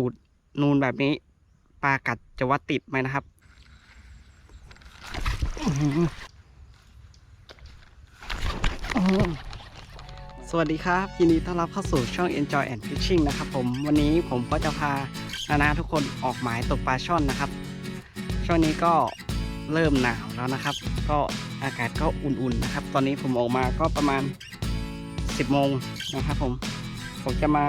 ูดนูนแบบนี้ปลากัดจะวัดติดไหมนะครับสวัสดีครับ ยินดีต้อนรับเข้าสู่ช่อง Enjoy and Fishing นะครับผมวันนี้ผมก็จะพานานาทุกคนออกหมายตกปลาช่อนนะครับ ช่วงนี้ก็เริ่มหนาวแล้วนะครับ ก็อากาศก็อุ่นๆนะครับ ตอนนี้ผมออกมาก็ประมาณ10 โมงนะครับผม ผมจะมา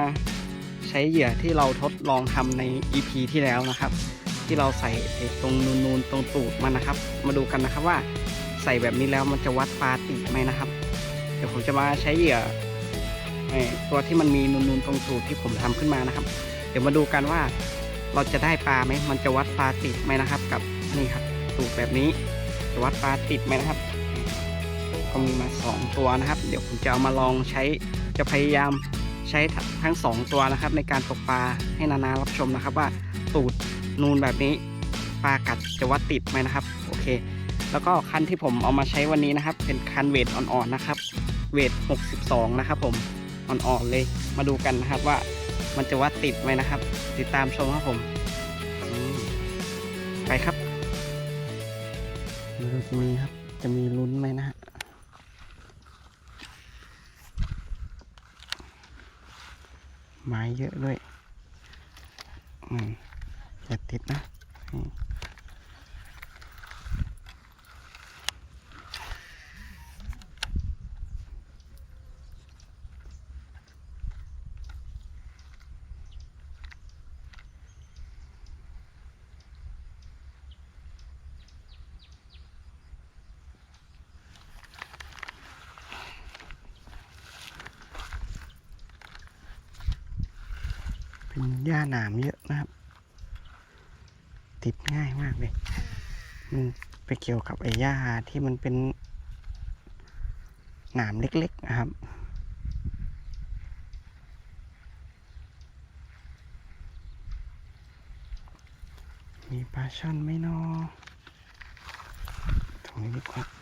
ช้เหยื่อที่เราทดลองทำใน EP ที่แล้วนะครับ ที่เราใส่ตรงนูนๆตรงตูดมันนะครับ มาดูกันนะครับว่าใส่แบบนี้แล้วมันจะวัดปลาติดไหมนะครับ เดี๋ยวผมจะมาใช้เหยื่อตัวที่มันมีนูนๆตรงตูดที่ผมทำขึ้นมานะครับ เดี๋ยวมาดูกันว่าเราจะได้ปลาไหมมันจะวัดปลาติดไหมนะครับ กับนี่ครับตูดแบบนี้จะวัดปลาติดไหมนะครับก็มีมาสองตัวนะครับ เดี๋ยวผมจะเอามาลองใช้จะพยายาม ใช้ทั้งสองตัวนะครับ ในการตกปลาให้นานารับชมนะครับ ว่าตูดนูนแบบนี้ปลากัดจะวัดติดไหมนะครับโอเค แล้วก็คันที่ผมเอามาใช้วันนี้นะครับ เป็นคันเวทอ่อนๆนะครับ เวท 62 นะครับ ผมอ่อนๆเลยมาดูกันนะครับว่ามันจะวัดติดไหมนะครับ ติดตามชมครับผมไปครับดูจะมีครับ จะมีลุ้นไหมนะฮะ ไม้เยอะด้วยอืมอย่าติดนะนี่ เป็นหญ้าหนามเยอะนะครับ ติดง่ายมากเลยมันไปเกี่ยวกับไอ้หญ้าที่มันเป็นหนามเล็กๆนะครับมีปลาช่อนไหมนอตรงนี้ดีกว่า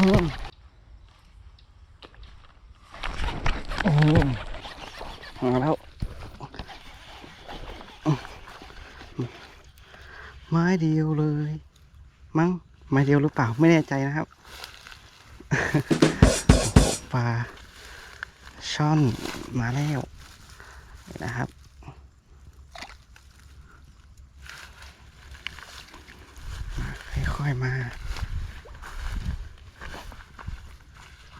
โอ้โหมาแล้ว ไม้เดียวเลย มั้งไม้เดียวหรือเปล่าไม่แน่ใจนะครับปลาช่อนมาแล้วนะครับค่อยๆมา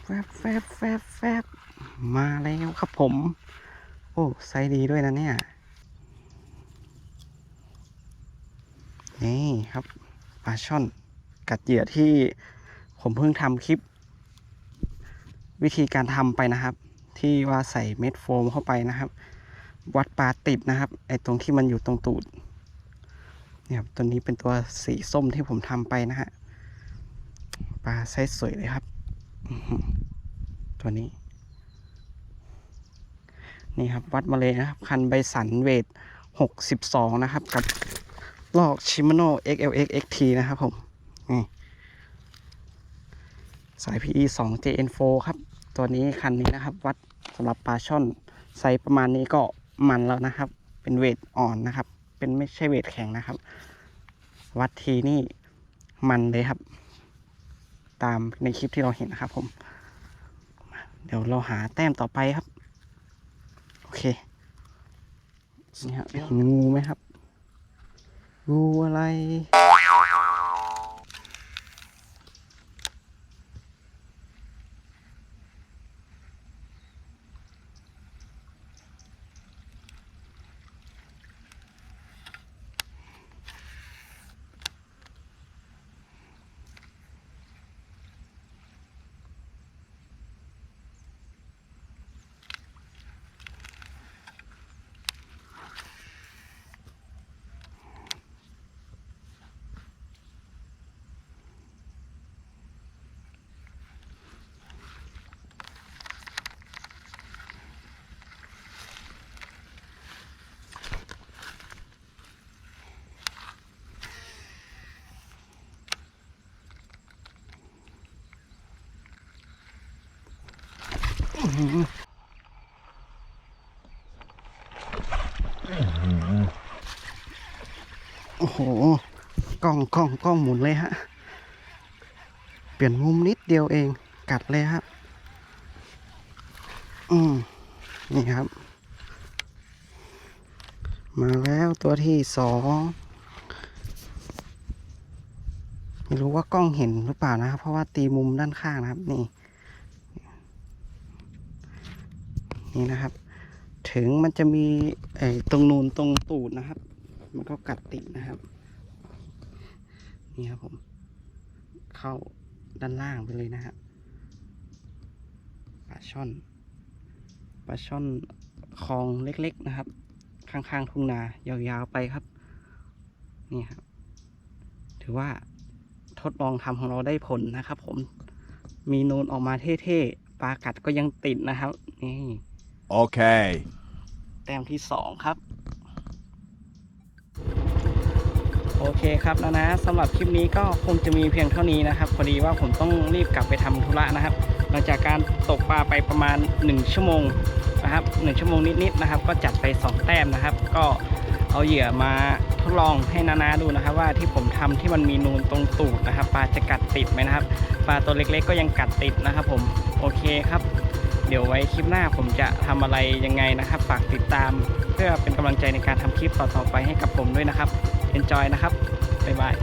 แฟ บแฟบแฟบแฟบมาแล้วครับผม โอ้ไซส์ดีด้วยนะเนี่ย นี่ครับปลาช่อนกัดเหยื่อที่ผมเพิ่งทำคลิป วิธีการทำไปนะครับ ที่ว่าใส่เม็ดโฟมเข้าไปนะครับ วัดปลาติดนะครับ ไอตรงที่มันอยู่ตรงตูดเนี่ยครับตัวนี้เป็นตัวสีส้มที่ผมทำไปนะฮะปลาไซส์สวยเลยครับ ตัวนี้ นี่ครับวัดมาเลยนะครับ คันใบสันเวท62นะครับ กับลอกชิมโน XLX XT นะครับผม นี่สาย PE 2 JN4 ครับ ตัวนี้คันนี้นะครับ วัดสำหรับปลาช่อนไซส์ประมาณนี้ก็มันแล้วนะครับ เป็นเวทอ่อนนะครับ เป็นไม่ใช่เวทแข็งนะครับ วัดทีนี่มันเลยครับ ตามในคลิปที่เราเห็นนะครับผม เดี๋ยวเราหาแต้มต่อไปครับ โอเค นี่ครับเห็นงูไหมครับ งูอะไร น อหือ โอ้โห กล้องกล้องกล้องหมุนเลยฮะ เปลี่ยนมุมนิดเดียวเอง กัดเลยครับอืม นี่ครับ มาแล้วตัวที่สองไม่รู้ว่ากล้องเห็นหรือเปล่านะครับ เพราะว่าตีมุมด้านข้างนะครับ นี่ นี่นะครับ ถึงมันจะมีไอ้ตรงนูนตรงตูดนะครับ มันก็กัดติดนะครับ นี่ครับผม เข้าด้านล่างไปเลยนะครับปลาช่อนปลาช่อนคลองเล็ก ๆนะครับ ข้างๆทุ่งนายาวๆไปครับ นี่ครับ ถือว่าทดลองทำของเราได้ผลนะครับ ผมมีนูนออกมาเท่ๆปลากัดก็ยังติดนะครับ นี่ Okay. แต้มที่สองครับ โอเคครับนะนะสำหรับคลิปนี้ก็คงจะมีเพียงเท่านี้นะครับ พอดีว่าผมต้องรีบกลับไปทำธุระนะครับ หลังจากการตกปลาไปประมาณ 1 ชั่วโมงนะครับ1ชั่วโมงนิดๆนะครับ ก็จัดไป 2 แต้มนะครับ ก็เอาเหยื่อมาทดลองให้นานาดูนะครับ ว่าที่ผมทำที่มันมีนูนตรงตูดนะครับปลาจะกัดติดไหมนะครับ ปลาตัวเล็กๆก็ยังกัดติดนะครับผมโอเคครับ เดี๋ยวไว้คลิปหน้าผมจะทำอะไรยังไงนะครับ ฝากติดตามเพื่อเป็นกำลังใจในการทำคลิปต่อๆไปให้กับผมด้วยนะครับ Enjoy นะครับบ๊ายบาย